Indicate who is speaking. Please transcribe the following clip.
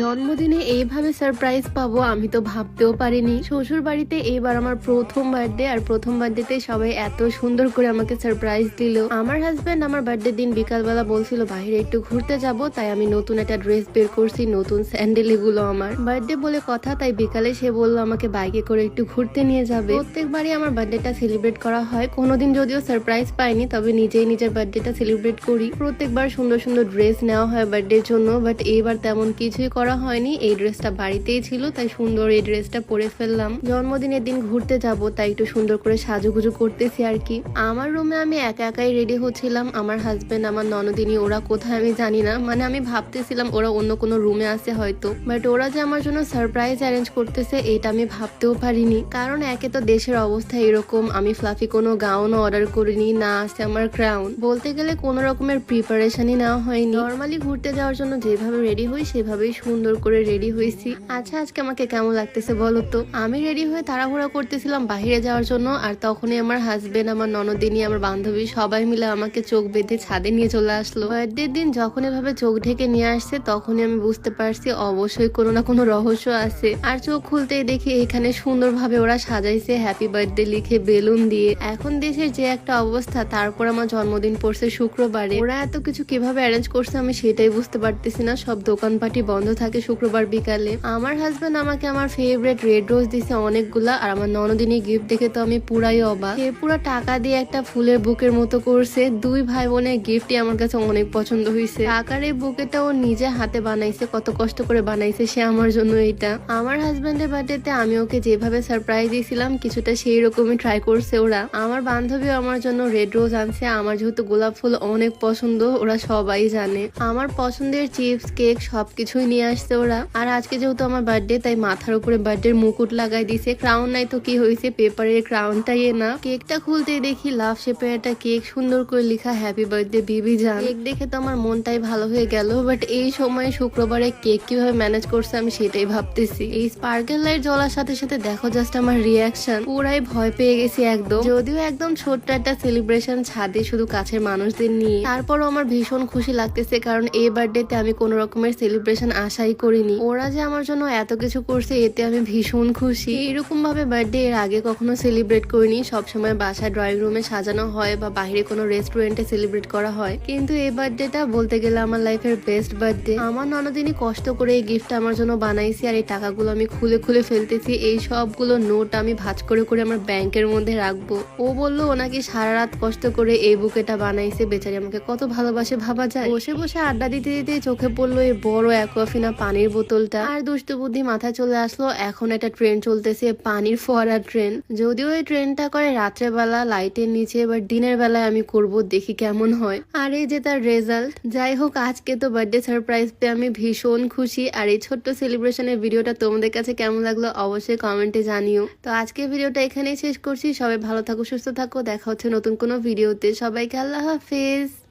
Speaker 1: জন্মদিনে এইভাবে সারপ্রাইজ পাবো, আমি তো ভাবতেও পারিনি। শ্বশুর বাড়িতে এইবার আমার প্রথম বার্থডে আর প্রথম বার্থডেতে সবাই এত সুন্দর করে আমাকে সারপ্রাইজ দিল। আমার হাজবেন্ড আমার বার্থডে দিন বিকালবেলা বলছিল বাইরে একটু ঘুরতে যাব, তাই আমি নতুন একটা ড্রেস বের করছি, নতুন স্যান্ডেল এগুলো আমার। বার্থডে বলে কথা, তাই বিকালে সে বলল, আমাকে বাইকে করে একটু ঘুরতে নিয়ে যাবে। প্রত্যেকবারই আমার বার্থডেটা সেলিব্রেট করা হয়। কোনোদিন যদিও সারপ্রাইজ পাইনি, তবে নিজেই নিজের বার্থডেটা সেলিব্রেট করি। প্রত্যেকবার সুন্দর সুন্দর ড্রেস নেওয়া হয় বার্থডের জন্য বাট এইবার তেমন কিছুই করা হয়নি, এই ড্রেসটা বাড়িতেই ছিল, তাই সুন্দর এই ড্রেসটা পরে ফেললাম। জন্মদিনের দিন ঘুরতে যাব, তাই একটু সুন্দর করে সাজুগুজু করতেছি আর কি। আমার রুমে আমি একা একাই রেডি হচ্ছিলাম, আমার হাজবেন্ড আমার ননদিনী, ওরা কোথায় আমি জানি না। মানে আমি ভাবতেছিলাম ওরা অন্য কোনো রুমে আছে হয়তো। বাট ওরা যে আমার জন্য সারপ্রাইজ অ্যারেঞ্জ করতেছে, এটা আমি ভাবতেও পারিনি। কারণ একে তো দেশের অবস্থা এরকম, আমি ফ্লাফি কোনো গাউনও অর্ডার করিনি, না আছে আমার ক্রাউন বলতে গেলে কোনো রকমের প্রিপারেশনই নেওয়া হয়নি। নর্মালি ঘুরতে যাওয়ার জন্য যেভাবে রেডি হই, সেভাবেই সুন্দর করে রেডি হয়েছি। আচ্ছা আজকে আমাকে কেমন লাগতেছে বলো তো? আমি রেডি হয়ে তাড়াহুড়া করতেছিলাম বাইরে যাওয়ার জন্য, আর তখনই আমার হাজবেন্ড আমার ননদিনী, আমার বান্ধবী সবাই মিলে আমাকে চোখ বেঁধে ছাদে নিয়ে চলে আসলো। বার্থডে দিন যখন এভাবে চোখ ঢেকে নিয়ে আসছে, তখনই আমি বুঝতে পারছি অবশ্যই কোনো না কোনো রহস্য আছে। আর চোখ খুলতেই দেখি এখানে সুন্দরভাবে ওরা সাজাইছে হ্যাপি বার্থডে লিখে বেলুন দিয়ে। এখন দেশের যে একটা অবস্থা, তারপর আমার জন্মদিন পড়ছে শুক্রবারে। ওরা এত কিছু কীভাবে অ্যারেঞ্জ করছে আমি সেটাই বুঝতে পারতেছি না। সব দোকানপাটি বন্ধ থাকে শুক্রবার বিকালে। আমার হাজবেন্ড আমাকে আমার ফেভারিট রেড রোজ দিছে অনেকগুলা, আর আমার ননদিনী গিফট দেখে তো আমি পুরাই অবাক। সে পুরো টাকা দিয়ে একটা ফুলের বুকের মতো করছে, দুই ভাই বোনের গিফটই আমার কাছে অনেক পছন্দ হয়েছে টাকার এই বুকেটা ও নিজে হাতে বানাইছে, কত কষ্ট করে বানাইছে সে আমার জন্য এটা। আমার হাজবেন্ডের বার্থডেতে আমি ওকে যেভাবে সারপ্রাইজ দিয়েছিলাম, কিছুটা সেই রকমই ট্রাই করছে ওরা। আমার বান্ধবীও আমার জন্য রেড রোজ আনছে, আমার যেহেতু গোলাপ ফুল অনেক পছন্দ, ওরা সবাই জানে। আমার পছন্দের চিপস কেক সবকিছুই নিয়ে আসছে ওরা। আর আজকে যেহেতু আমার বার্থডে তাই মাথার উপরে বার্থডে মুকুট লাগাই দিছে ক্রাউন নাই তো কি হয়েছে? পেপারের ক্রাউনটাই না। কেকটা খুলতে দেখি লাভ শেপের একটা কেক সুন্দর করে লেখা হ্যাপি বার্থডে বিবি জান। কেক দেখে তো আমার মনটাই ভালো হয়ে গেল বাট এই সময় শুক্রবারে কেক কীভাবে ম্যানেজ করছে আমি সেটাই ভাবতেছি। এই স্পার্কেল লাইট জ্বলার সাথে সাথে দেখো জাস্ট আমার রিয়াকশন পুরাই ভয় পেয়ে গেছি একদম। যদিও একদম ছোট্ট একটা সেলিব্রেশন ছাদে শুধু কাছের মানুষদের নিয়ে। তারপরও আমার ভীষণ খুশি লাগতেছে, কারণ এই বার্থডেতে আমি কোনো রকমের সেলিব্রেশন আশাই করিনি। ওরা যে আমার জন্য এত কিছু করছে, এতে আমি ভীষণ খুশি। এরকম ভাবে বার্থডে এর আগে কখনো সেলিব্রেট করিনি। সবসময় বাসা ড্রয়িং রুমে সাজানো হয় বা বাইরে কোনো রেস্টুরেন্টে সেলিব্রেট করা হয়। কিন্তু এই বার্থডেটা বলতে গেলে আমার লাইফের বেস্ট বার্থডে আমার ননদিনই কষ্ট করে এই গিফটটা আমার জন্য বানাইছি আর এই টাকাগুলো আমি খুলে খুলে ফেলতেছি। এই সবগুলো নোট আমি ভাঁজ করে করে আমার ব্যাংকের মধ্যে রাখব। ও বলল, ওনাকে নাকি সারা রাত কষ্ট করে এই বুকেটা বানাইছে। বেচারি আমাকে কত ভালোবাসে ভাবা যায়। বসে বসে আড্ডা দিতে দিতে চোখে পড়ল এই বড় অ্যাকোয়াফিনা পানির বোতলটা। আর দুষ্টু বুদ্ধি মাথায় চলে আসলো, এখন একটা ট্রেন চলতেছে, পানির ফোয়ারা ট্রেন। যদিও এই ট্রেনটা করে রাত্রে রাত্রেবেলা, লাইটের নিচে এবার দিনের বেলায় আমি করব, দেখি কেমন হয়। আর এই যে তার রেজাল্ট যাই হোক, আজকে তো বার্থডে সারপ্রাইজ পেয়ে আমি ভীষণ খুশি। আর এই ছোট্ট সেলিব্রেশনের ভিডিওটা তোমাদের কাছে কেমন লাগল, অবশ্যই কমেন্টে জানিও। তো আজকে ভিডিওটা এখানেই শেষ করছি, সবাই ভালো থাকো, সুস্থ থাকো, দেখা হচ্ছে নতুন কোনো ভিডিওতে। সবাইকে আল্লাহ হাফেজ।